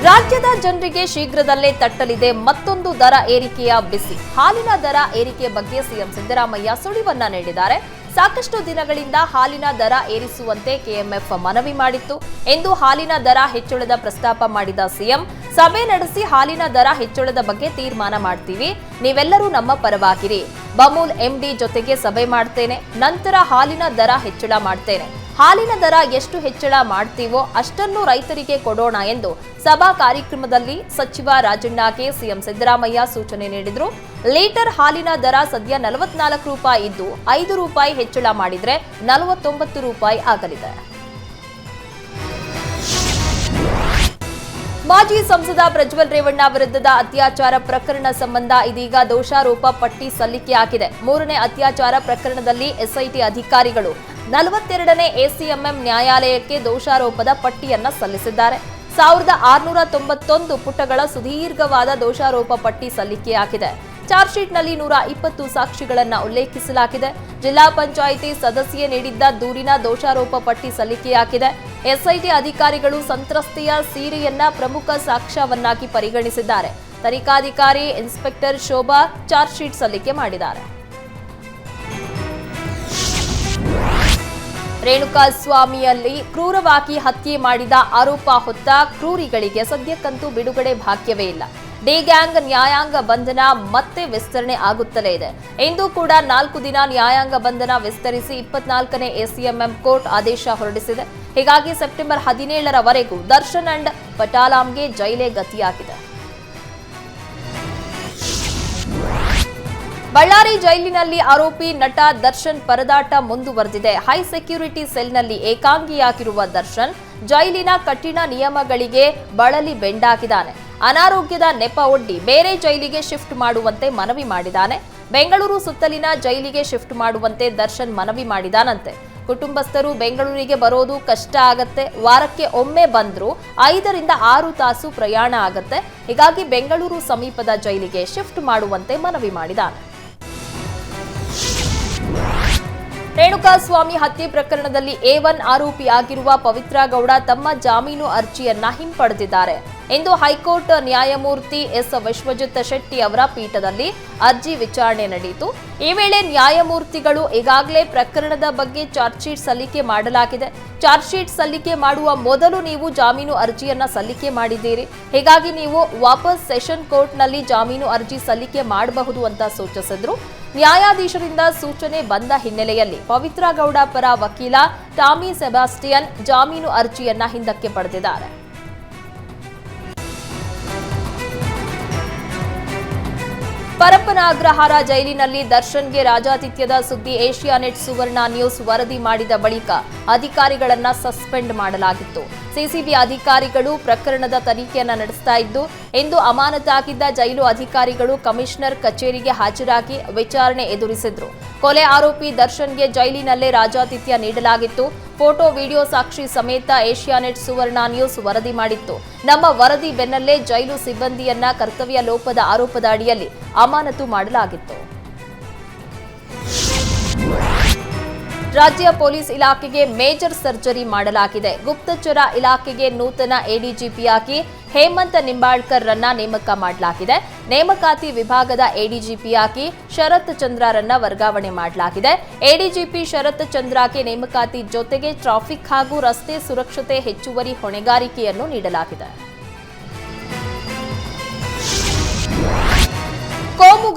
ರಾಜ್ಯದ ಜನರಿಗೆ ಶೀಘ್ರದಲ್ಲೇ ತಟ್ಟಲಿದೆ ಮತ್ತೊಂದು ದರ ಏರಿಕೆಯ ಬಿಸಿ. ಹಾಲಿನ ದರ ಏರಿಕೆ ಬಗ್ಗೆ ಸಿಎಂ ಸಿದ್ದರಾಮಯ್ಯ ಸುಳಿವನ್ನ ನೀಡಿದ್ದಾರೆ. ಸಾಕಷ್ಟು ದಿನಗಳಿಂದ ಹಾಲಿನ ದರ ಏರಿಸುವಂತೆ ಕೆಎಂಎಫ್ ಮನವಿ ಮಾಡಿತ್ತು. ಎಂದು ಹಾಲಿನ ದರ ಹೆಚ್ಚಳದ ಪ್ರಸ್ತಾಪ ಮಾಡಿದ ಸಿಎಂ, ಸಭೆ ನಡೆಸಿ ಹಾಲಿನ ದರ ಹೆಚ್ಚಳದ ಬಗ್ಗೆ ತೀರ್ಮಾನ ಮಾಡ್ತೀವಿ. ನೀವೆಲ್ಲರೂ ನಮ್ಮ ಪರವಾಗಿರಿ. ಬಮೂಲ್ ಎಂಡಿ ಜೊತೆಗೆ ಸಭೆ ಮಾಡ್ತೇನೆ. ನಂತರ ಹಾಲಿನ ದರ ಹೆಚ್ಚಳ ಮಾಡ್ತೇನೆ. ಹಾಲಿನ ದರ ಎಷ್ಟು ಹೆಚ್ಚಳ ಮಾಡ್ತೀವೋ ಅಷ್ಟನ್ನು ರೈತರಿಗೆ ಕೊಡೋಣ ಎಂದು ಸಭಾ ಕಾರ್ಯಕ್ರಮದಲ್ಲಿ ಸಚಿವ ರಾಜಣ್ಣಗೆ ಸಿಎಂ ಸಿದ್ದರಾಮಯ್ಯ ಸೂಚನೆ ನೀಡಿದ್ರು. ಲೀಟರ್ ಹಾಲಿನ ದರ ಸದ್ಯ ನಲವತ್ನಾಲ್ಕು ರೂಪಾಯಿ ಇದ್ದು, ಐದು ರೂಪಾಯಿ ಹೆಚ್ಚಳ ಮಾಡಿದ್ರೆ ನಲವತ್ತೊಂಬತ್ತು ರೂಪಾಯಿ ಆಗಲಿದೆ. ಮಾಜಿ ಸಂಸದ ಪ್ರಜ್ವಲ್ ರೇವಣ್ಣ ವಿರುದ್ಧದ ಅತ್ಯಾಚಾರ ಪ್ರಕರಣ ಸಂಬಂಧ ಇದೀಗ ದೋಷಾರೋಪ ಪಟ್ಟಿ ಸಲ್ಲಿಕೆಯಾಗಿದೆ ಮೂರನೇ ಅತ್ಯಾಚಾರ ಪ್ರಕರಣದಲ್ಲಿ ಎಸ್ಐಟಿ ಅಧಿಕಾರಿಗಳು ನಲವತ್ತೆರಡನೇ ಎಸಿಎಂಎಂ ನ್ಯಾಯಾಲಯಕ್ಕೆ ದೋಷಾರೋಪದ ಪಟ್ಟಿಯನ್ನ ಸಲ್ಲಿಸಿದ್ದಾರೆ. ಸಾವಿರದ ಆರುನೂರ ತೊಂಬತ್ತೊಂದು ಪುಟಗಳ ಸುದೀರ್ಘವಾದ ದೋಷಾರೋಪ ಪಟ್ಟಿ ಸಲ್ಲಿಕೆಯಾಗಿದೆ ಚಾರ್ಜ್ ಶೀಟ್ನಲ್ಲಿ ನೂರ ಇಪ್ಪತ್ತು ಸಾಕ್ಷಿಗಳನ್ನು ಉಲ್ಲೇಖಿಸಲಾಗಿದೆ. ಜಿಲ್ಲಾ ಪಂಚಾಯಿತಿ ಸದಸ್ಯೆ ನೀಡಿದ್ದ ದೂರಿನ ದೋಷಾರೋಪ ಪಟ್ಟಿ ಸಲ್ಲಿಕೆಯಾಗಿದೆ. ಎಸ್ಐಟಿ ಅಧಿಕಾರಿಗಳು ಸಂತ್ರಸ್ತೆಯ ಸೀರೆಯನ್ನ ಪ್ರಮುಖ ಸಾಕ್ಷ್ಯವನ್ನಾಗಿ ಪರಿಗಣಿಸಿದ್ದಾರೆ. ತನಿಖಾಧಿಕಾರಿ ಇನ್ಸ್ಪೆಕ್ಟರ್ ಶೋಭಾ ಚಾರ್ಜ್ ಶೀಟ್ ಸಲ್ಲಿಕೆ ಮಾಡಿದ್ದಾರೆ. ರೇಣುಕಾ ಸ್ವಾಮಿಯಲ್ಲಿ ಕ್ರೂರವಾಗಿ ಹತ್ಯೆ ಮಾಡಿದ ಆರೋಪ ಹೊತ್ತ ಕ್ರೂರಿಗಳಿಗೆ ಸದ್ಯಕ್ಕಂತೂ ಬಿಡುಗಡೆ ಭಾಗ್ಯವೇ ಇಲ್ಲ. ಡಿ ಗ್ಯಾಂಗ್ ನ್ಯಾಯಾಂಗ ಬಂಧನ ಮತ್ತೆ ವಿಸ್ತರಣೆ ಆಗುತ್ತಲೇ ಇದೆ. ಇಂದು ಕೂಡ ನಾಲ್ಕು ದಿನ ನ್ಯಾಯಾಂಗ ಬಂಧನ ವಿಸ್ತರಿಸಿ ಇಪ್ಪತ್ನಾಲ್ಕನೇ ಎಸಿಎಂಎಂ ಕೋರ್ಟ್ ಆದೇಶ ಹೊರಡಿಸಿದೆ. ಹೀಗಾಗಿ ಸೆಪ್ಟೆಂಬರ್ ಹದಿನೇಳರವರೆಗೂ ದರ್ಶನ್ ಅಂಡ್ ಪಟಾಲಾಂಗೆ ಜೈಲೇ ಗತಿಯಾಗಿದೆ. ಬಳ್ಳಾರಿ ಜೈಲಿನಲ್ಲಿ ಆರೋಪಿ ನಟ ದರ್ಶನ್ ಪರದಾಟ ಮುಂದುವರೆದಿದೆ. ಹೈ ಸೆಕ್ಯೂರಿಟಿ ಸೆಲ್ನಲ್ಲಿ ಏಕಾಂಗಿಯಾಗಿರುವ ದರ್ಶನ್ ಜೈಲಿನ ಕಠಿಣ ನಿಯಮಗಳಿಗೆ ಬಳಲಿ ಬೆಂಡಾಗಿದ್ದಾನೆ. ಅನಾರೋಗ್ಯದ ನೆಪ ಒಡ್ಡಿ ಬೇರೆ ಜೈಲಿಗೆ ಶಿಫ್ಟ್ ಮಾಡುವಂತೆ ಮನವಿ ಮಾಡಿದ್ದಾನೆ. ಬೆಂಗಳೂರು ಸುತ್ತಲಿನ ಜೈಲಿಗೆ ಶಿಫ್ಟ್ ಮಾಡುವಂತೆ ದರ್ಶನ್ ಮನವಿ ಮಾಡಿದಾನಂತೆ. ಕುಟುಂಬಸ್ಥರು ಬೆಂಗಳೂರಿಗೆ ಬರೋದು ಕಷ್ಟ ಆಗತ್ತೆ. ವಾರಕ್ಕೆ ಒಮ್ಮೆ ಬಂದ್ರು ಐದರಿಂದ ಆರು ತಾಸು ಪ್ರಯಾಣ ಆಗತ್ತೆ. ಹೀಗಾಗಿ ಬೆಂಗಳೂರು ಸಮೀಪದ ಜೈಲಿಗೆ ಶಿಫ್ಟ್ ಮಾಡುವಂತೆ ಮನವಿ ಮಾಡಿದಾನೆ. ರೇಣುಕಾಸ್ವಾಮಿ ಹತ್ಯೆ ಪ್ರಕರಣದಲ್ಲಿ ಎ ಒನ್ ಆರೋಪಿಯಾಗಿರುವ ಪವಿತ್ರ ಗೌಡ ತಮ್ಮ ಜಾಮೀನು ಅರ್ಜಿಯನ್ನ ಹಿಂಪಡೆದಿದ್ದಾರೆ. ಎಂದು ಹೈಕೋರ್ಟ್ ನ್ಯಾಯಮೂರ್ತಿ ಎಸ್ ವಿಶ್ವಜಿತ್ ಶೆಟ್ಟಿ ಅವರ ಪೀಠದಲ್ಲಿ ಅರ್ಜಿ ವಿಚಾರಣೆ ನಡೆಯಿತು. ಈ ವೇಳೆ ನ್ಯಾಯಮೂರ್ತಿಗಳು ಈಗಾಗಲೇ ಪ್ರಕರಣದ ಬಗ್ಗೆ ಚಾರ್ಜ್ ಶೀಟ್ ಸಲ್ಲಿಕೆ ಮಾಡಲಾಗಿದೆ. ಚಾರ್ಜ್ ಶೀಟ್ ಸಲ್ಲಿಕೆ ಮಾಡುವ ಮೊದಲು ನೀವು ಜಾಮೀನು ಅರ್ಜಿಯನ್ನ ಸಲ್ಲಿಕೆ ಮಾಡಿದ್ದೀರಿ. ಹೀಗಾಗಿ ನೀವು ವಾಪಸ್ ಸೆಷನ್ ಕೋರ್ಟ್ನಲ್ಲಿ ಜಾಮೀನು ಅರ್ಜಿ ಸಲ್ಲಿಕೆ ಮಾಡಬಹುದು ಅಂತ ಸೂಚಿಸಿದ್ರು. ನ್ಯಾಯಾಧೀಶರಿಂದ ಸೂಚನೆ ಬಂದ ಹಿನ್ನೆಲೆಯಲ್ಲಿ ಪವಿತ್ರ ಗೌಡ ಪರ ವಕೀಲ ಟಾಮಿ ಸೆಬಾಸ್ಟಿಯನ್ ಜಾಮೀನು ಅರ್ಜಿಯನ್ನ ಹಿಂದಕ್ಕೆ ಪಡೆದಿದ್ದಾರೆ. ಪರಪ್ಪನ ಅಗ್ರಹಾರ ಜೈಲಿನಲ್ಲಿ ದರ್ಶನ್ಗೆ ರಾಜಾತಿಥ್ಯದ ಸುದ್ದಿ ಏಷ್ಯಾನೆಟ್ ಸುವರ್ಣ ನ್ಯೂಸ್ ವರದಿ ಮಾಡಿದ ಬಳಿಕ ಅಧಿಕಾರಿಗಳನ್ನ ಸಸ್ಪೆಂಡ್ ಮಾಡಲಾಗಿತ್ತು. ಸಿಸಿಬಿ ಅಧಿಕಾರಿಗಳು ಪ್ರಕರಣದ ತನಿಖೆಯನ್ನ ನಡೆಸ್ತಾ ಇದ್ದು ಎಂದು ಅಮಾನತಾಗಿದ್ದ ಜೈಲು ಅಧಿಕಾರಿಗಳು ಕಮಿಷನರ್ ಕಚೇರಿಗೆ ಹಾಜರಾಗಿ ವಿಚಾರಣೆ ಎದುರಿಸಿದ್ರು. ಕೊಲೆ ಆರೋಪಿ ದರ್ಶನ್ಗೆ ಜೈಲಿನಲ್ಲೇ ರಾಜಾತಿಥ್ಯ ನೀಡಲಾಗಿತ್ತು. ಫೋಟೋ, ವಿಡಿಯೋ ಸಾಕ್ಷಿ ಸಮೇತ ಏಷ್ಯಾನೆಟ್ ಸುವರ್ಣ ನ್ಯೂಸ್ ವರದಿ ಮಾಡಿತ್ತು. ನಮ್ಮ ವರದಿ ಬೆನ್ನಲ್ಲೇ ಜೈಲು ಸಿಬ್ಬಂದಿಯನ್ನ ಕರ್ತವ್ಯ ಲೋಪದ ಆರೋಪದ ಅಡಿಯಲ್ಲಿ ಅಮಾನತು ಮಾಡಲಾಗಿತ್ತು. ರಾಜ್ಯ ಪೊಲೀಸ್ ಇಲಾಖೆಗೆ ಮೇಜರ್ ಸರ್ಜರಿ ಮಾಡಲಾಗಿದೆ. ಗುಪ್ತಚರ ಇಲಾಖೆಗೆ ನೂತನ ಎಡಿಜಿಪಿಯಾಗಿ ಹೇಮಂತ್ ನಿಂಬಾಳ್ಕರ್ ರನ್ನ ನೇಮಕ ಮಾಡಲಾಗಿದೆ. ನೇಮಕಾತಿ ವಿಭಾಗದ ಎಡಿಜಿಪಿಯಾಗಿ ಶರತ್ ಚಂದ್ರರನ್ನ ವರ್ಗಾವಣೆ ಮಾಡಲಾಗಿದೆ. ಎಡಿಜಿಪಿ ಶರತ್ ಚಂದ್ರಗೆ ನೇಮಕಾತಿ ಜೊತೆಗೆ ಟ್ರಾಫಿಕ್ ಹಾಗೂ ರಸ್ತೆ ಸುರಕ್ಷತೆ ಹೆಚ್ಚುವರಿ ಹೊಣೆಗಾರಿಕೆಯನ್ನು ನೀಡಲಾಗಿದೆ.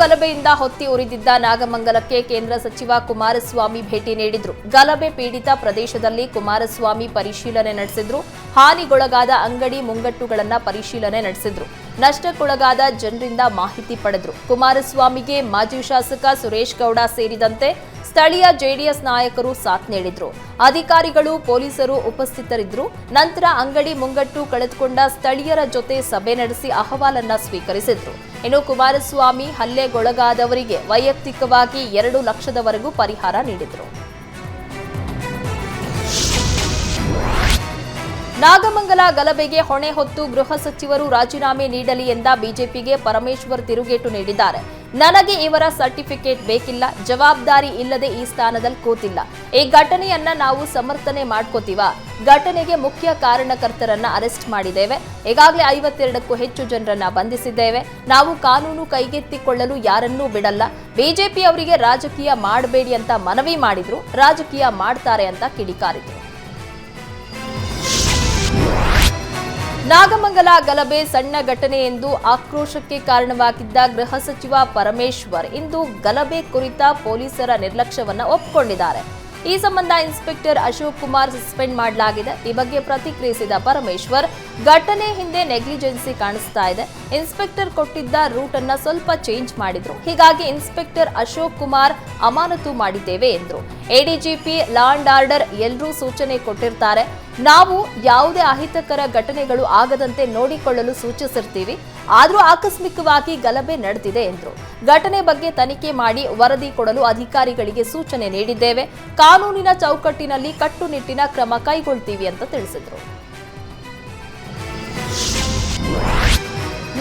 ಗಲಭೆಯಿಂದ ಹೊತ್ತಿ ಉರಿದಿದ್ದ ನಾಗಮಂಗಲಕ್ಕೆ ಕೇಂದ್ರ ಸಚಿವ ಕುಮಾರಸ್ವಾಮಿ ಭೇಟಿ ನೀಡಿದ್ರು. ಗಲಭೆ ಪೀಡಿತ ಪ್ರದೇಶದಲ್ಲಿ ಕುಮಾರಸ್ವಾಮಿ ಪರಿಶೀಲನೆ ನಡೆಸಿದ್ರು. ಹಾನಿಗೊಳಗಾದ ಅಂಗಡಿ ಮುಂಗಟ್ಟುಗಳನ್ನ ಪರಿಶೀಲನೆ ನಡೆಸಿದ್ರು. ನಷ್ಟಕ್ಕೊಳಗಾದ ಜನರಿಂದ ಮಾಹಿತಿ ಪಡೆದ್ರು. ಕುಮಾರಸ್ವಾಮಿಗೆ ಮಾಜಿ ಶಾಸಕ ಸುರೇಶ್ ಗೌಡ ಸೇರಿದಂತೆ ಸ್ಥಳೀಯ ಜೆಡಿಎಸ್ ನಾಯಕರು ಸಾಥ್ ನೀಡಿದ್ರು. ಅಧಿಕಾರಿಗಳು, ಪೊಲೀಸರು ಉಪಸ್ಥಿತರಿದ್ದರು ನಂತರ ಅಂಗಡಿ ಮುಂಗಟ್ಟು ಕಳೆದುಕೊಂಡ ಸ್ಥಳೀಯರ ಜೊತೆ ಸಭೆ ನಡೆಸಿ ಅಹವಾಲನ್ನ ಸ್ವೀಕರಿಸಿದ್ರು. ಇನ್ನು ಕುಮಾರಸ್ವಾಮಿ ಹಲ್ಲೆಗೊಳಗಾದವರಿಗೆ ವೈಯಕ್ತಿಕವಾಗಿ ಎರಡು ಲಕ್ಷದವರೆಗೂ ಪರಿಹಾರ ನೀಡಿದ್ರು. ನಾಗಮಂಗಲ ಗಲಭೆಗೆ ಹೊಣೆ ಹೊತ್ತು ಗೃಹ ಸಚಿವರು ರಾಜೀನಾಮೆ ನೀಡಲಿ ಎಂದ ಬಿಜೆಪಿಗೆ ಪರಮೇಶ್ವರ್ ತಿರುಗೇಟು ನೀಡಿದ್ದಾರೆ. ನನಗೆ ಇವರ ಸರ್ಟಿಫಿಕೇಟ್ ಬೇಕಿಲ್ಲ, ಜವಾಬ್ದಾರಿ ಇಲ್ಲದೆ ಈ ಸ್ಥಾನದಲ್ಲಿ ಕೂತಿಲ್ಲ. ಈ ಘಟನೆಯನ್ನ ನಾವು ಸಮರ್ಥನೆ ಮಾಡ್ಕೋತೀವ. ಘಟನೆಗೆ ಮುಖ್ಯ ಕಾರಣಕರ್ತರನ್ನ ಅರೆಸ್ಟ್ ಮಾಡಿದ್ದೇವೆ. ಈಗಾಗಲೇ ಐವತ್ತೆರಡಕ್ಕೂ ಹೆಚ್ಚು ಜನರನ್ನ ಬಂಧಿಸಿದ್ದೇವೆ. ನಾವು ಕಾನೂನು ಕೈಗೆತ್ತಿಕೊಳ್ಳಲು ಯಾರನ್ನೂ ಬಿಡಲ್ಲ. ಬಿಜೆಪಿ ಅವರಿಗೆ ರಾಜಕೀಯ ಮಾಡಬೇಡಿ ಅಂತ ಮನವಿ ಮಾಡಿದ್ರು, ರಾಜಕೀಯ ಮಾಡ್ತಾರೆ ಅಂತ ಕಿಡಿಕಾರಿದ್ರು. ನಾಗಮಂಗಲ ಗಲಭೆ ಸಣ್ಣ ಘಟನೆ ಎಂದು ಆಕ್ರೋಶಕ್ಕೆ ಕಾರಣವಾಗಿದ್ದ ಗೃಹ ಸಚಿವ ಪರಮೇಶ್ವರ್ ಇಂದು ಗಲಭೆ ಕುರಿತ ಪೊಲೀಸರ ನಿರ್ಲಕ್ಷ್ಯವನ್ನು ಒಪ್ಪಿಕೊಂಡಿದ್ದಾರೆ ಈ ಸಂಬಂಧ ಇನ್ಸ್ಪೆಕ್ಟರ್ ಅಶೋಕ್ ಕುಮಾರ್ ಸಸ್ಪೆಂಡ್ ಮಾಡಲಾಗಿದೆ. ಈ ಬಗ್ಗೆ ಪ್ರತಿಕ್ರಿಯಿಸಿದ ಪರಮೇಶ್ವರ್, ಘಟನೆ ಹಿಂದೆ ನೆಗ್ಲಿಜೆನ್ಸಿ ಕಾಣಿಸ್ತಾ ಇದೆ. ಇನ್ಸ್ಪೆಕ್ಟರ್ ಕೊಟ್ಟಿದ್ದ ರೂಟ್ ಅನ್ನ ಸ್ವಲ್ಪ ಚೇಂಜ್ ಮಾಡಿದ್ರು. ಹೀಗಾಗಿ ಇನ್ಸ್ಪೆಕ್ಟರ್ ಅಶೋಕ್ ಕುಮಾರ್ ಅಮಾನತು ಮಾಡಿದ್ದೇವೆ ಎಂದರು. ಎಡಿಜಿಪಿ, ಲಾ ಅಂಡ್ ಆರ್ಡರ್ ಎಲ್ಲರೂ ಸೂಚನೆ ಕೊಟ್ಟಿರ್ತಾರೆ. ನಾವು ಯಾವುದೇ ಅಹಿತಕರ ಘಟನೆಗಳು ಆಗದಂತೆ ನೋಡಿಕೊಳ್ಳಲು ಸೂಚಿಸಿರ್ತೀವಿ. ಆದರೂ ಆಕಸ್ಮಿಕವಾಗಿ ಗಲಭೆ ನಡೆದಿದೆ ಎಂದರು. ಘಟನೆ ಬಗ್ಗೆ ತನಿಖೆ ಮಾಡಿ ವರದಿ ಕೊಡಲು ಅಧಿಕಾರಿಗಳಿಗೆ ಸೂಚನೆ ನೀಡಿದ್ದೇವೆ. ಕಾನೂನಿನ ಚೌಕಟ್ಟಿನಲ್ಲಿ ಕಟ್ಟುನಿಟ್ಟಿನ ಕ್ರಮ ಕೈಗೊಳ್ತೀವಿ ಅಂತ ತಿಳಿಸಿದರು.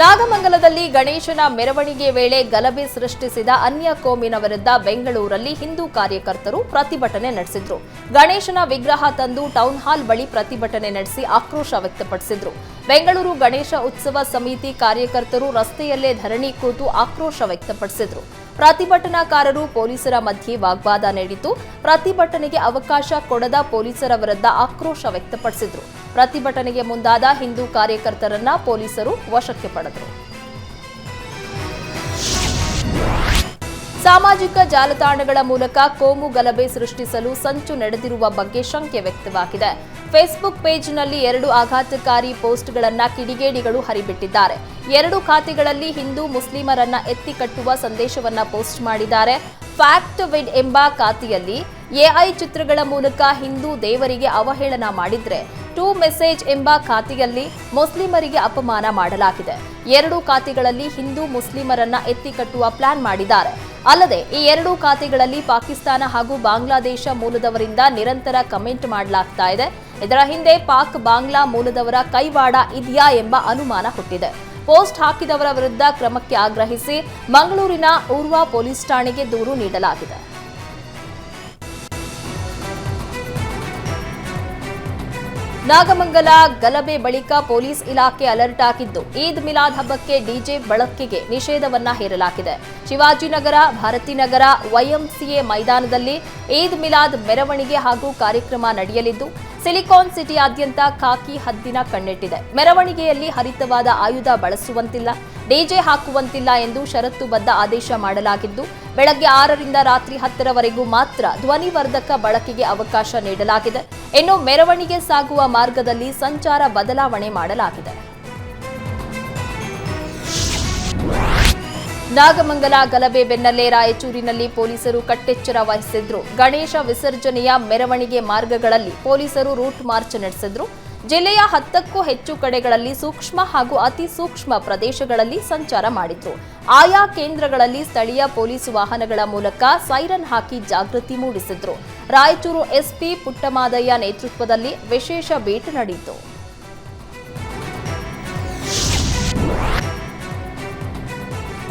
ನಾಗಮಂಗಲದಲ್ಲಿ ಗಣೇಶನ ಮೆರವಣಿಗೆ ವೇಳೆ ಗಲಭೆ ಸೃಷ್ಟಿಸಿದ ಅನ್ಯ ಕೋಮಿನ ವಿರುದ್ಧ ಬೆಂಗಳೂರಲ್ಲಿ ಹಿಂದೂ ಕಾರ್ಯಕರ್ತರು ಪ್ರತಿಭಟನೆ ನಡೆಸಿದ್ರು. ಗಣೇಶನ ವಿಗ್ರಹ ತಂದು ಟೌನ್ ಹಾಲ್ ಬಳಿ ಪ್ರತಿಭಟನೆ ನಡೆಸಿ ಆಕ್ರೋಶ ವ್ಯಕ್ತಪಡಿಸಿದ್ರು. ಬೆಂಗಳೂರು ಗಣೇಶ ಉತ್ಸವ ಸಮಿತಿ ಕಾರ್ಯಕರ್ತರು ರಸ್ತೆಯಲ್ಲೇ ಧರಣಿ ಕೂತು ಆಕ್ರೋಶ ವ್ಯಕ್ತಪಡಿಸಿದರು. ಪ್ರತಿಭಟನಾಕಾರರು ಪೊಲೀಸರ ಮಧ್ಯೆ ವಾಗ್ವಾದ ನೀಡಿತು ಪ್ರತಿಭಟನೆಗೆ ಅವಕಾಶ ಕೊಡದ ಪೊಲೀಸರ ವಿರುದ್ಧ ಆಕ್ರೋಶ ವ್ಯಕ್ತಪಡಿಸಿದರು. ಪ್ರತಿಭಟನೆಗೆ ಮುಂದಾದ ಹಿಂದೂ ಕಾರ್ಯಕರ್ತರನ್ನ ಪೊಲೀಸರು ವಶಕ್ಕೆ ಪಡೆದರು. ಸಾಮಾಜಿಕ ಜಾಲತಾಣಗಳ ಮೂಲಕ ಕೋಮು ಗಲಭೆ ಸೃಷ್ಟಿಸಲು ಸಂಚು ನಡೆದಿರುವ ಬಗ್ಗೆ ಶಂಕೆ ವ್ಯಕ್ತವಾಗಿದೆ. ಫೇಸ್ಬುಕ್ ಪೇಜ್ನಲ್ಲಿ ಎರಡು ಆಘಾತಕಾರಿ ಪೋಸ್ಟ್ಗಳನ್ನ ಕಿಡಿಗೇಡಿಗಳು ಹರಿಬಿಟ್ಟಿದ್ದಾರೆ. ಎರಡು ಖಾತೆಗಳಲ್ಲಿ ಹಿಂದೂ ಮುಸ್ಲಿಮರನ್ನ ಎತ್ತಿ ಕಟ್ಟುವ ಸಂದೇಶವನ್ನ ಪೋಸ್ಟ್ ಮಾಡಿದ್ದಾರೆ. ಫ್ಯಾಕ್ಟ್ ವಿಡ್ ಎಂಬ ಖಾತೆಯಲ್ಲಿ ಎಐ ಚಿತ್ರಗಳ ಮೂಲಕ ಹಿಂದೂ ದೇವರಿಗೆ ಅವಹೇಳನ ಮಾಡಿದ್ರೆ ಟೂ ಮೆಸೇಜ್ ಎಂಬ ಖಾತೆಯಲ್ಲಿ ಮುಸ್ಲಿಮರಿಗೆ ಅಪಮಾನ ಮಾಡಲಾಗಿದೆ. ಎರಡು ಖಾತೆಗಳಲ್ಲಿ ಹಿಂದೂ ಮುಸ್ಲಿಮರನ್ನ ಎತ್ತಿ ಕಟ್ಟುವ ಪ್ಲಾನ್ ಮಾಡಿದ್ದಾರೆ. ಅಲ್ಲದೆ ಈ ಎರಡು ಖಾತೆಗಳಲ್ಲಿ ಪಾಕಿಸ್ತಾನ ಹಾಗೂ ಬಾಂಗ್ಲಾದೇಶ ಮೂಲದವರಿಂದ ನಿರಂತರ ಕಮೆಂಟ್ ಮಾಡಲಾಗ್ತಾ ಇದೆ. ಇದರ ಹಿಂದೆ ಪಾಕ್ ಬಾಂಗ್ಲಾ ಮೂಲದವರ ಕೈವಾಡ ಇದೆಯಾ ಎಂಬ ಅನುಮಾನ ಹುಟ್ಟಿದೆ. ಪೋಸ್ಟ್ ಹಾಕಿದವರ ವಿರುದ್ಧ ಕ್ರಮಕ್ಕೆ ಆಗ್ರಹಿಸಿ ಮಂಗಳೂರಿನ ಊರ್ವಾ ಪೊಲೀಸ್ ಠಾಣೆಗೆ ದೂರು ನೀಡಲಾಗಿದೆ. ನಾಗಮಂಗಲ ಗಲಭೆ ಬಳಿಕ ಪೊಲೀಸ್ ಇಲಾಖೆ ಅಲರ್ಟ್ ಆಗಿದ್ದು, ಈದ್ ಮಿಲಾದ್ ಹಬ್ಬಕ್ಕೆ ಡಿಜೆ ಬಳಕೆಗೆ ನಿಷೇಧವನ್ನ ಹೇರಲಾಗಿದೆ. ಶಿವಾಜಿನಗರ, ಭಾರತಿನಗರ, ವೈಎಂಸಿಎ ಮೈದಾನದಲ್ಲಿ ಈದ್ ಮಿಲಾದ್ ಮೆರವಣಿಗೆ ಹಾಗೂ ಕಾರ್ಯಕ್ರಮ ನಡೆಯಲಿದ್ದು ಸಿಲಿಕಾನ್ ಸಿಟಿಯಾದ್ಯಂತ ಖಾಕಿ ಹದ್ದಿನ ಕಣ್ಣಿಟ್ಟಿದೆ. ಮೆರವಣಿಗೆಯಲ್ಲಿ ಹರಿತವಾದ ಆಯುಧ ಬಳಸುವಂತಿಲ್ಲ, ಡಿಜೆ ಹಾಕುವಂತಿಲ್ಲ ಎಂದು ಷರತ್ತುಬದ್ಧ ಆದೇಶ ಮಾಡಲಾಗಿದ್ದು, ಬೆಳಗ್ಗೆ ಆರರಿಂದ ರಾತ್ರಿ ಹತ್ತರವರೆಗೂ ಮಾತ್ರ ಧ್ವನಿವರ್ಧಕ ಬಳಕೆಗೆ ಅವಕಾಶ ನೀಡಲಾಗಿದೆ. ಇನ್ನು ಮೆರವಣಿಗೆ ಸಾಗುವ ಮಾರ್ಗದಲ್ಲಿ ಸಂಚಾರ ಬದಲಾವಣೆ ಮಾಡಲಾಗಿದೆ. ನಾಗಮಂಗಲ ಗಲಭೆ ಬೆನ್ನಲ್ಲೇ ರಾಯಚೂರಿನಲ್ಲಿ ಪೊಲೀಸರು ಕಟ್ಟೆಚ್ಚರ ವಹಿಸಿದ್ರು. ಗಣೇಶ ವಿಸರ್ಜನೆಯ ಮೆರವಣಿಗೆ ಮಾರ್ಗಗಳಲ್ಲಿ ಪೊಲೀಸರು ರೂಟ್ ಮಾರ್ಚ್ ನಡೆಸಿದ್ರು. ಜಿಲ್ಲೆಯ ಹತ್ತಕ್ಕೂ ಹೆಚ್ಚು ಕಡೆಗಳಲ್ಲಿ ಸೂಕ್ಷ್ಮ ಹಾಗೂ ಅತಿ ಸೂಕ್ಷ್ಮ ಪ್ರದೇಶಗಳಲ್ಲಿ ಸಂಚಾರ ಮಾಡಿದ್ರು. ಆಯಾ ಕೇಂದ್ರಗಳಲ್ಲಿ ಸ್ಥಳೀಯ ಪೊಲೀಸ್ ವಾಹನಗಳ ಮೂಲಕ ಸೈರನ್ ಹಾಕಿ ಜಾಗೃತಿ ಮೂಡಿಸಿದ್ರು. ರಾಯಚೂರು ಎಸ್ಪಿ ಪುಟ್ಟಮಾದಯ್ಯ ನೇತೃತ್ವದಲ್ಲಿ ವಿಶೇಷ ಭೇಟಿ ನಡೆಯಿತು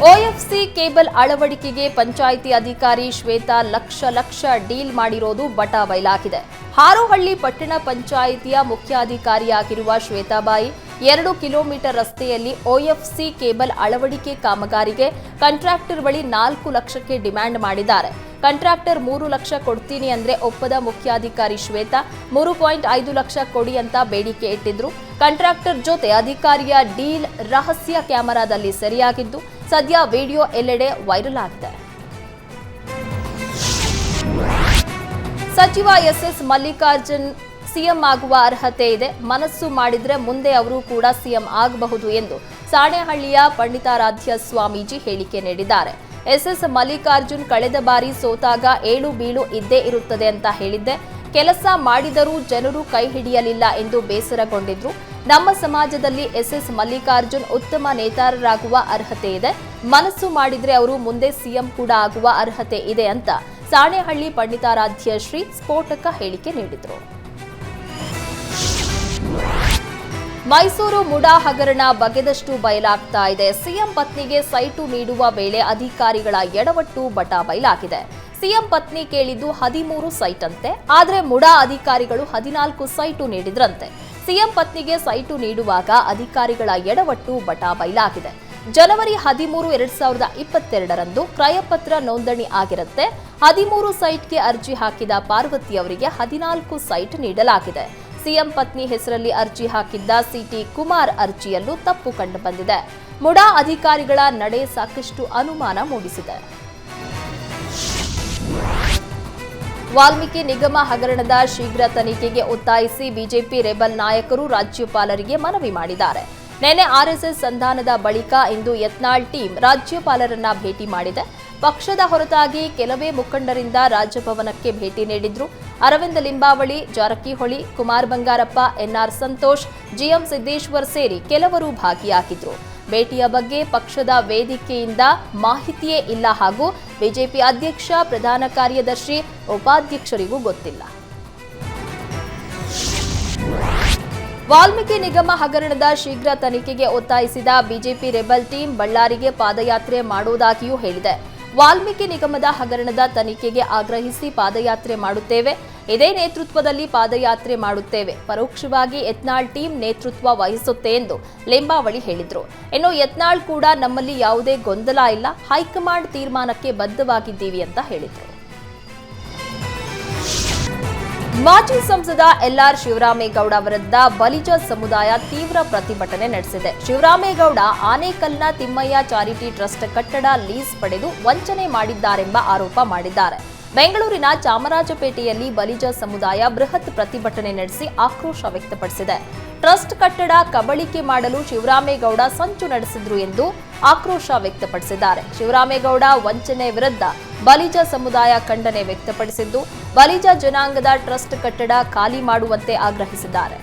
ಓಎಫ್ಸಿ ಕೇಬಲ್ ಅಳವಡಿಕೆಗೆ ಪಂಚಾಯಿತಿ ಅಧಿಕಾರಿ ಶ್ವೇತಾ ಲಕ್ಷ ಲಕ್ಷ ಡೀಲ್ ಮಾಡಿರೋದು ಬಟ ಬಯಲಾಗಿದೆ ಹಾರೋಹಳ್ಳಿ ಪಟ್ಟಣ ಪಂಚಾಯಿತಿಯ ಮುಖ್ಯಾಧಿಕಾರಿಯಾಗಿರುವ ಶ್ವೇತಾಬಾಯಿ ಎರಡು ಕಿಲೋಮೀಟರ್ ರಸ್ತೆಯಲ್ಲಿ ಓಎಫ್ಸಿ ಕೇಬಲ್ ಅಳವಡಿಕೆ ಕಾಮಗಾರಿಗೆ ಕಾಂಟ್ರಾಕ್ಟರ್ ಬಳಿ ನಾಲ್ಕು ಲಕ್ಷಕ್ಕೆ ಡಿಮ್ಯಾಂಡ್ ಮಾಡಿದ್ದಾರೆ. ಕಾಂಟ್ರಾಕ್ಟರ್ ಮೂರು ಲಕ್ಷ ಕೊಡ್ತೀನಿ ಅಂದ್ರೆ ಒಪ್ಪದ ಮುಖ್ಯಾಧಿಕಾರಿ ಶ್ವೇತಾ ಮೂರು ಪಾಯಿಂಟ್ ಐದು ಲಕ್ಷ ಕೊಡಿ ಅಂತ ಬೇಡಿಕೆ ಇಟ್ಟಿದ್ರು. ಕಾಂಟ್ರಾಕ್ಟರ್ ಜೊತೆ ಅಧಿಕಾರಿಯ ಡೀಲ್ ರಹಸ್ಯ ಕ್ಯಾಮೆರಾದಲ್ಲಿ ಸೆರೆಯಾಗಿದ್ದು, ಸದ್ಯ ವಿಡಿಯೋ ಎಲ್ಲೆಡೆ ವೈರಲ್ ಆಗಿದೆ. ಸಚಿವ ಎಸ್ಎಸ್ ಮಲ್ಲಿಕಾರ್ಜುನ್ ಸಿಎಂ ಆಗುವ ಅರ್ಹತೆ ಇದೆ. ಮನಸ್ಸು ಮಾಡಿದ್ರೆ ಮುಂದೆ ಅವರು ಕೂಡ ಸಿಎಂ ಆಗಬಹುದು ಎಂದು ಸಾಣೆಹಳ್ಳಿಯ ಪಂಡಿತಾರಾಧ್ಯ ಸ್ವಾಮೀಜಿ ಹೇಳಿಕೆ ನೀಡಿದ್ದಾರೆ. ಎಸ್ಎಸ್ ಮಲ್ಲಿಕಾರ್ಜುನ್ ಕಳೆದ ಬಾರಿ ಸೋತಾಗ ಏಳು ಬೀಳು ಇದ್ದೇ ಇರುತ್ತದೆ ಅಂತ ಹೇಳಿದ್ದೆ. ಕೆಲಸ ಮಾಡಿದರೂ ಜನರು ಕೈ ಹಿಡಿಯಲಿಲ್ಲ ಎಂದು ಬೇಸರಗೊಂಡಿದ್ರು. ನಮ್ಮ ಸಮಾಜದಲ್ಲಿ ಎಸ್ಎಸ್ ಮಲ್ಲಿಕಾರ್ಜುನ್ ಉತ್ತಮ ನೇತಾರರಾಗುವ ಅರ್ಹತೆ ಇದೆ. ಮನಸ್ಸು ಮಾಡಿದ್ರೆ ಅವರು ಮುಂದೆ ಸಿಎಂ ಕೂಡ ಆಗುವ ಅರ್ಹತೆ ಇದೆ ಅಂತ ಸಾಣೆಹಳ್ಳಿ ಪಂಡಿತಾರಾಧ್ಯ ಶ್ರೀ ಸ್ಫೋಟಕ ಹೇಳಿಕೆ ನೀಡಿದರು. ಮೈಸೂರು ಮುಡಾ ಹಗರಣ ಬಗೆದಷ್ಟು ಬಯಲಾಗ್ತಾ ಇದೆ. ಸಿಎಂ ಪತ್ನಿಗೆ ಸೈಟು ನೀಡುವ ವೇಳೆ ಅಧಿಕಾರಿಗಳ ಎಡವಟ್ಟು ಬಟ ಬಯಲಾಗಿದೆ. ಸಿಎಂ ಪತ್ನಿ ಕೇಳಿದ್ದು ಹದಿಮೂರು ಸೈಟ್ ಅಂತೆ ಆದರೆ ಮುಡಾ ಅಧಿಕಾರಿಗಳು ಹದಿನಾಲ್ಕು ಸೈಟು ನೀಡಿದ್ರಂತೆ. ಸಿಎಂ ಪತ್ನಿಗೆ ಸೈಟು ನೀಡುವಾಗ ಅಧಿಕಾರಿಗಳ ಎಡವಟ್ಟು ಬಟ ಬಯಲಾಗಿದೆ. ಜನವರಿ ಹದಿಮೂರು ಎರಡ್ ಸಾವಿರದ ಇಪ್ಪತ್ತೆರಡರಂದು ಕ್ರಯಪತ್ರ ನೋಂದಣಿ ಆಗಿರುತ್ತೆ. ಹದಿಮೂರು ಸೈಟ್ಗೆ ಅರ್ಜಿ ಹಾಕಿದ ಪಾರ್ವತಿ ಅವರಿಗೆ ಹದಿನಾಲ್ಕು ಸೈಟ್ ನೀಡಲಾಗಿದೆ. ಸಿಎಂ ಪತ್ನಿ ಹೆಸರಲ್ಲಿ ಅರ್ಜಿ ಹಾಕಿದ್ದ ಸಿಟಿ ಕುಮಾರ್ ಅರ್ಜಿಯಲ್ಲೂ ತಪ್ಪು ಕಂಡುಬಂದಿದೆ ಮುಡಾ ಅಧಿಕಾರಿಗಳ ನಡೆ ಸಾಕಷ್ಟು ಅನುಮಾನ ಮೂಡಿಸಿದೆ. ವಾಲ್ಮೀಕಿ ನಿಗಮ ಹಗರಣದ ಶೀಘ್ರ ತನಿಖೆಗೆ ಒತ್ತಾಯಿಸಿ ಬಿಜೆಪಿ ರೆಬಲ್ ನಾಯಕರು ರಾಜ್ಯಪಾಲರಿಗೆ ಮನವಿ ಮಾಡಿದ್ದಾರೆ. ನಿನ್ನೆ ಆರ್ಎಸ್ಎಸ್ ಸಂಧಾನದ ಬಳಿಕ ಇಂದು ಯತ್ನಾಳ್ ಟೀಮ್ ರಾಜ್ಯಪಾಲರನ್ನ ಭೇಟಿ ಮಾಡಿದೆ. ಪಕ್ಷದ ಹೊರತಾಗಿ ಕೆಲವೇ ಮುಖಂಡರಿಂದ ರಾಜಭವನಕ್ಕೆ ಭೇಟಿ ನೀಡಿದ್ರು. ಅರವಿಂದ ಲಿಂಬಾವಳಿ, ಜಾರಕಿಹೊಳಿ, ಕುಮಾರ್ ಬಂಗಾರಪ್ಪ, ಎನ್ಆರ್ ಸಂತೋಷ್, ಜಿಎಂ ಸಿದ್ದೇಶ್ವರ್ ಸೇರಿ ಕೆಲವರು ಭಾಗಿಯಾಗಿದ್ರು. ಭೇಟಿಯ ಬಗ್ಗೆ ಪಕ್ಷದ ವೇದಿಕೆಯಿಂದ ಮಾಹಿತಿಯೇ ಇಲ್ಲ ಹಾಗೂ ಬಿಜೆಪಿ ಅಧ್ಯಕ್ಷ, ಪ್ರಧಾನ ಕಾರ್ಯದರ್ಶಿ, ಉಪಾಧ್ಯಕ್ಷರಿಗೂ ಗೊತ್ತಿಲ್ಲ. ವಾಲ್ಮೀಕಿ ನಿಗಮ ಹಗರಣದ ಶೀಘ್ರ ತನಿಖೆಗೆ ಒತ್ತಾಯಿಸಿದ ಬಿಜೆಪಿ ರೆಬಲ್ ಟೀಮ್ ಬಳ್ಳಾರಿಗೆ ಪಾದಯಾತ್ರೆ ಮಾಡುವುದಾಗಿಯೂ ಹೇಳಿದೆ. ವಾಲ್ಮೀಕಿ ನಿಗಮದ ಹಗರಣದ ತನಿಖೆಗೆ ಆಗ್ರಹಿಸಿ ಪಾದಯಾತ್ರೆ ಮಾಡುತ್ತೇವೆ. ಇದೇ ನೇತೃತ್ವದಲ್ಲಿ ಪಾದಯಾತ್ರೆ ಮಾಡುತ್ತೇವೆ. ಪರೋಕ್ಷವಾಗಿ ಯತ್ನಾಳ್ ಟೀಮ್ ನೇತೃತ್ವ ವಹಿಸುತ್ತೆ ಎಂದು ಲಿಂಬಾವಳಿ ಹೇಳಿದರು. ಇನ್ನು ಯತ್ನಾಳ್ ಕೂಡ ನಮ್ಮಲ್ಲಿ ಯಾವುದೇ ಗೊಂದಲ ಇಲ್ಲ. ಹೈಕಮಾಂಡ್ ತೀರ್ಮಾನಕ್ಕೆ ಬದ್ಧವಾಗಿದ್ದೀವಿ ಅಂತ ಹೇಳಿದ್ರು. ಮಾಜಿ ಸಂಸದ ಎಲ್ಆರ್ ಶಿವರಾಮೇಗೌಡ ವಿರುದ್ಧ ಬಲಿಜ ಸಮುದಾಯ ತೀವ್ರ ಪ್ರತಿಭಟನೆ ನಡೆಸಿದೆ. ಶಿವರಾಮೇಗೌಡ ಆನೇಕಲ್ನ ತಿಮ್ಮಯ್ಯ ಚಾರಿಟಿ ಟ್ರಸ್ಟ್ ಕಟ್ಟಡ ಲೀಸ್ ಪಡೆದು ವಂಚನೆ ಮಾಡಿದ್ದಾರೆಂಬ ಆರೋಪ ಮಾಡಿದ್ದಾರೆ. ಬೆಂಗಳೂರಿನ ಚಾಮರಾಜಪೇಟೆಯಲ್ಲಿ ಬಲಿಜ ಸಮುದಾಯ ಬೃಹತ್ ಪ್ರತಿಭಟನೆ ನಡೆಸಿ ಆಕ್ರೋಶ ವ್ಯಕ್ತಪಡಿಸಿದೆ. ಟ್ರಸ್ಟ್ ಕಟ್ಟಡ ಕಬಳಿಕೆ ಮಾಡಲು ಶಿವರಾಮೇಗೌಡ ಸಂಚು ನಡೆಸಿದ್ರು ಎಂದು ಆಕ್ರೋಶ ವ್ಯಕ್ತಪಡಿಸಿದ್ದಾರೆ. ಶಿವರಾಮೇಗೌಡ ವಂಚನೆ ವಿರುದ್ಧ ಬಲಿಜ ಸಮುದಾಯ ಖಂಡನೆ ವ್ಯಕ್ತಪಡಿಸಿದ್ದು, ಬಲಿಜ ಜನಾಂಗದ ಟ್ರಸ್ಟ್ ಕಟ್ಟಡ ಖಾಲಿ ಮಾಡುವಂತೆ ಆಗ್ರಹಿಸಿದ್ದಾರೆ.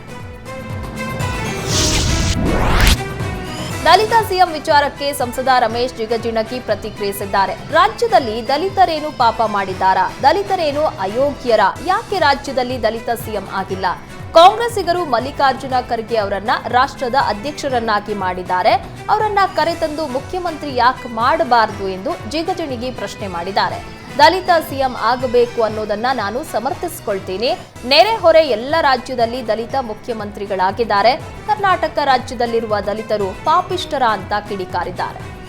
ದಲಿತ ಸಿಎಂ ವಿಚಾರಕ್ಕೆ ಸಂಸದ ರಮೇಶ್ ಜಿಗಜಿಣಗಿ ಪ್ರತಿಕ್ರಿಯಿಸಿದ್ದಾರೆ. ರಾಜ್ಯದಲ್ಲಿ ದಲಿತರೇನು ಪಾಪ ಮಾಡಿದ್ದಾರಾ? ದಲಿತರೇನು ಅಯೋಗ್ಯರ? ಯಾಕೆ ರಾಜ್ಯದಲ್ಲಿ ದಲಿತ ಸಿಎಂ ಆಗಿಲ್ಲ? ಕಾಂಗ್ರೆಸ್ಸಿಗರು ಮಲ್ಲಿಕಾರ್ಜುನ ಖರ್ಗೆ ಅವರನ್ನ ರಾಷ್ಟ್ರದ ಅಧ್ಯಕ್ಷರನ್ನಾಗಿ ಮಾಡಿದ್ದಾರೆ. ಅವರನ್ನ ಕರೆತಂದು ಮುಖ್ಯಮಂತ್ರಿ ಯಾಕೆ ಮಾಡಬಾರದು ಎಂದು ಜಿಗಜಿಣಿಗಿ ಪ್ರಶ್ನೆ ಮಾಡಿದ್ದಾರೆ. ದಲಿತ ಸಿಎಂ ಆಗಬೇಕು ಅನ್ನೋದನ್ನ ನಾನು ಸಮರ್ಥಿಸಿಕೊಳ್ತೀನಿ. ನೆರೆಹೊರೆ ಎಲ್ಲ ರಾಜ್ಯದಲ್ಲಿ ದಲಿತ ಮುಖ್ಯಮಂತ್ರಿಗಳಾಗಿದ್ದಾರೆ. ಕರ್ನಾಟಕ ರಾಜ್ಯದಲ್ಲಿರುವ ದಲಿತರು ಪಾಪಿಷ್ಟರ ಅಂತ ಕಿಡಿಕಾರಿದ್ದಾರೆ.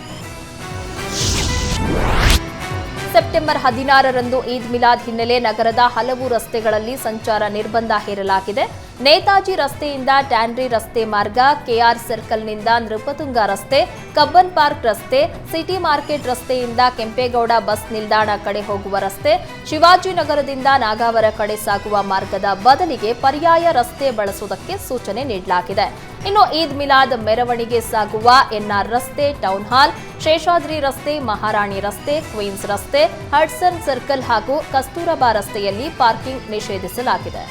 ಸೆಪ್ಟೆಂಬರ್ ಹದಿನಾರರಂದು ಈದ್ ಮಿಲಾದ್ ಹಿನ್ನೆಲೆ ನಗರದ ಹಲವು ರಸ್ತೆಗಳಲ್ಲಿ ಸಂಚಾರ ನಿರ್ಬಂಧ ಹೇರಲಾಗಿದೆ. ನೇತಾಜಿ ರಸ್ತೆಯಿಂದ ಟ್ಯಾನ್ರಿ ರಸ್ತೆ ಮಾರ್ಗ, ಕೆಆರ್ ಸರ್ಕಲ್ನಿಂದ ನೃಪತುಂಗ ರಸ್ತೆ, ಕಬ್ಬನ್ ಪಾರ್ಕ್ ರಸ್ತೆ, ಸಿಟಿ ಮಾರ್ಕೆಟ್ ರಸ್ತೆಯಿಂದ ಕೆಂಪೇಗೌಡ ಬಸ್ ನಿಲ್ದಾಣ ಕಡೆ ಹೋಗುವ ರಸ್ತೆ, ಶಿವಾಜಿನಗರದಿಂದ ನಾಗಾವರ ಕಡೆ ಸಾಗುವ ಮಾರ್ಗದ ಬದಲಿಗೆ ಪರ್ಯಾಯ ರಸ್ತೆ ಬಳಸುವುದಕ್ಕೆ ಸೂಚನೆ ನೀಡಲಾಗಿದೆ. ಇನ್ನು ಈದ್ ಮಿಲಾದ್ ಮೆರವಣಿಗೆ ಸಾಗುವ ಎನ್ಆರ್ ರಸ್ತೆ, ಟೌನ್ ಹಾಲ್, ಶೇಷಾದ್ರಿ ರಸ್ತೆ, ಮಹಾರಾಣಿ ರಸ್ತೆ, ಕ್ವೀನ್ಸ್ ರಸ್ತೆ, ಹಡ್ಸನ್ ಸರ್ಕಲ್ ಹಾಗೂ ಕಸ್ತೂರಬಾ ರಸ್ತೆಯಲ್ಲಿ ಪಾರ್ಕಿಂಗ್ ನಿಷೇಧಿಸಲಾಗಿದೆ.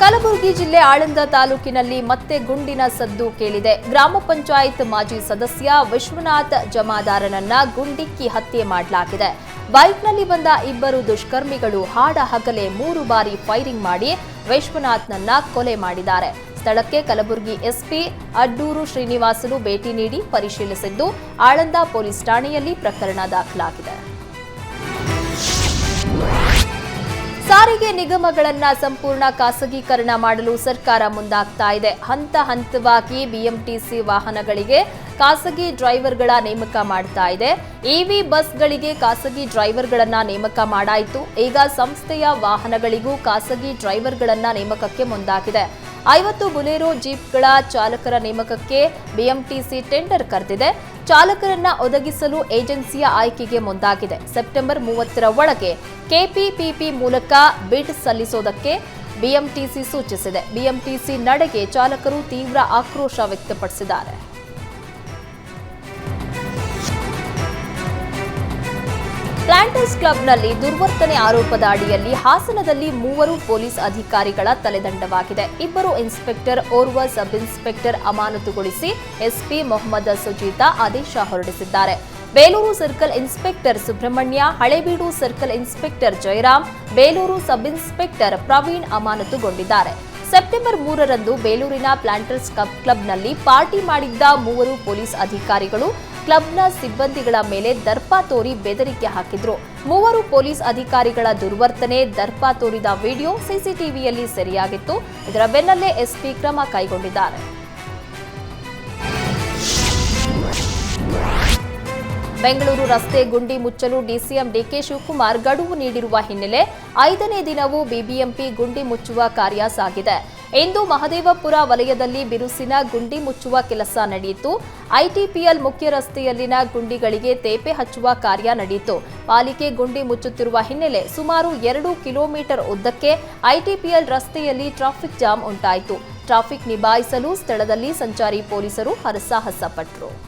ಕಲಬುರಗಿ ಜಿಲ್ಲೆ ಆಳಂದ ತಾಲೂಕಿನಲ್ಲಿ ಮತ್ತೆ ಗುಂಡಿನ ಸದ್ದು ಕೇಳಿದೆ. ಗ್ರಾಮ ಪಂಚಾಯತ್ ಮಾಜಿ ಸದಸ್ಯ ವಿಶ್ವನಾಥ್ ಜಮಾದಾರನನ್ನ ಗುಂಡಿಕ್ಕಿ ಹತ್ಯೆ ಮಾಡಲಾಗಿದೆ. ಬೈಕ್ನಲ್ಲಿ ಬಂದ ಇಬ್ಬರು ದುಷ್ಕರ್ಮಿಗಳು ಹಾಡ ಹಗಲೆ ಮೂರು ಬಾರಿ ಫೈರಿಂಗ್ ಮಾಡಿ ವಿಶ್ವನಾಥ್ನನ್ನ ಕೊಲೆ ಮಾಡಿದ್ದಾರೆ. ಸ್ಥಳಕ್ಕೆ ಕಲಬುರಗಿ ಎಸ್ಪಿ ಅಡ್ಡೂರು ಶ್ರೀನಿವಾಸಲು ಭೇಟಿ ನೀಡಿ ಪರಿಶೀಲಿಸಿದ್ದು, ಆಳಂದ ಪೊಲೀಸ್ ಠಾಣೆಯಲ್ಲಿ ಪ್ರಕರಣ ದಾಖಲಾಗಿದೆ. ಸಾರಿಗೆ ನಿಗಮಗಳನ್ನ ಸಂಪೂರ್ಣ ಖಾಸಗೀಕರಣ ಮಾಡಲು ಸರ್ಕಾರ ಮುಂದಾಗ್ತಾ ಇದೆ. ಹಂತ ಹಂತವಾಗಿ ಬಿಎಂಟಿಸಿ ವಾಹನಗಳಿಗೆ ಖಾಸಗಿ ಡ್ರೈವರ್ಗಳ ನೇಮಕ ಮಾಡ್ತಾ ಇದೆ. ಇವಿ ಬಸ್ಗಳಿಗೆ ಖಾಸಗಿ ಡ್ರೈವರ್ಗಳನ್ನ ನೇಮಕ ಮಾಡಾಯಿತು. ಈಗ ಸಂಸ್ಥೆಯ ವಾಹನಗಳಿಗೂ ಖಾಸಗಿ ಡ್ರೈವರ್ಗಳನ್ನ ನೇಮಕಕ್ಕೆ ಮುಂದಾಗಿದೆ. ಐವತ್ತು ಬುಲೆರೋ ಜೀಪ್ಗಳ ಚಾಲಕರ ನೇಮಕಕ್ಕೆ ಬಿಎಂಟಿಸಿ ಟೆಂಡರ್ ಕರೆದಿದೆ. ಚಾಲಕರನ್ನ ಒದಗಿಸಲು ಏಜೆನ್ಸಿಯ ಆಯ್ಕೆಗೆ ಮುಂದಾಗಿದೆ. ಸೆಪ್ಟೆಂಬರ್ ಮೂವತ್ತರ ಒಳಗೆ ಕೆಪಿಪಿಪಿ ಮೂಲಕ ಬಿಡ್ ಸಲ್ಲಿಸೋದಕ್ಕೆ ಬಿಎಂಟಿಸಿ ಸೂಚಿಸಿದೆ. ಬಿಎಂಟಿಸಿ ನಡೆಗೆ ಚಾಲಕರು ತೀವ್ರ ಆಕ್ರೋಶ ವ್ಯಕ್ತಪಡಿಸಿದ್ದಾರೆ. ಪ್ಲಾಂಟರ್ಸ್ ಕ್ಲಬ್ನಲ್ಲಿ ದುರ್ವರ್ತನೆ ಆರೋಪದ ಅಡಿಯಲ್ಲಿ ಹಾಸನದಲ್ಲಿ ಮೂವರು ಪೊಲೀಸ್ ಅಧಿಕಾರಿಗಳ ತಲೆದಂಡವಾಗಿದೆ. ಇಬ್ಬರು ಇನ್ಸ್ಪೆಕ್ಟರ್ ಓರ್ವ ಸಬ್ ಇನ್ಸ್ಪೆಕ್ಟರ್ ಅಮಾನತುಗೊಳಿಸಿ ಎಸ್ಪಿ ಮೊಹಮ್ಮದ್ ಸುಜೀತಾ ಆದೇಶ ಹೊರಡಿಸಿದ್ದಾರೆ. Belur circle inspector Subrahmanya, Halebeedu circle inspector Jayaram, Belur sub inspector Praveen ಅಮಾನತುಗೊಂಡಿದ್ದಾರೆ. September ಮೂರರಂದು ಬೇಲೂರಿನ ಪ್ಲಾಂಟರ್ಸ್ ಕ್ಲಬ್ನಲ್ಲಿ ಪಾರ್ಟಿ ಮಾಡಿದ್ದ ಮೂವರು ಪೊಲೀಸ್ ಅಧಿಕಾರಿಗಳು ಕ್ಲಬ್ನ ಸಿಬ್ಬಂದಿಗಳ ಮೇಲೆ ದರ್ಪ ತೋರಿ ಬೆದರಿಕೆ ಹಾಕಿದ್ರು. ಮೂವರು ಪೊಲೀಸ್ ಅಧಿಕಾರಿಗಳ ದುರ್ವರ್ತನೆ, ದರ್ಪ ತೋರಿದ ವಿಡಿಯೋ ಸಿಸಿಟಿವಿಯಲ್ಲಿ ಸೆರೆಯಾಗಿತ್ತು. ಇದರ ಬೆನ್ನಲ್ಲೇ ಎಸ್ಪಿ ಕ್ರಮ ಕೈಗೊಂಡಿದ್ದಾರೆ. ಬೆಂಗಳೂರು ರಸ್ತೆ ಗುಂಡಿ ಮುಚ್ಚಲು ಡಿಸಿಎಂ ಡಿಕೆ ಶಿವಕುಮಾರ್ ಗಡುವು ನೀಡಿರುವ ಹಿನ್ನೆಲೆ ಐದನೇ ದಿನವೂ ಬಿಬಿಎಂಪಿ ಗುಂಡಿ ಮುಚ್ಚುವ ಕಾರ್ಯ ಸಾಗಿದೆ. ಇಂದು ಮಹದೇವಪುರ ವಲಯದಲ್ಲಿ ಬಿರುಸಿನ ಗುಂಡಿ ಮುಚ್ಚುವ ಕೆಲಸ ನಡೆಯಿತು. ಐಟಿಪಿಎಲ್ ಮುಖ್ಯ ರಸ್ತೆಯಲ್ಲಿನ ಗುಂಡಿಗಳಿಗೆ ತೇಪೆ ಹಚ್ಚುವ ಕಾರ್ಯ ನಡೆಯಿತು. ಪಾಲಿಕೆ ಗುಂಡಿ ಮುಚ್ಚುತ್ತಿರುವ ಹಿನ್ನೆಲೆ ಸುಮಾರು ಎರಡು ಕಿಲೋಮೀಟರ್ ಉದ್ದಕ್ಕೆ ಐಟಿಪಿಎಲ್ ರಸ್ತೆಯಲ್ಲಿ ಟ್ರಾಫಿಕ್ ಜಾಮ್ ಉಂಟಾಯಿತು. ಟ್ರಾಫಿಕ್ ನಿಭಾಯಿಸಲು ಸ್ಥಳದಲ್ಲಿ ಸಂಚಾರಿ ಪೊಲೀಸರು ಹರಸಾಹಸ ಪಟ್ಟರು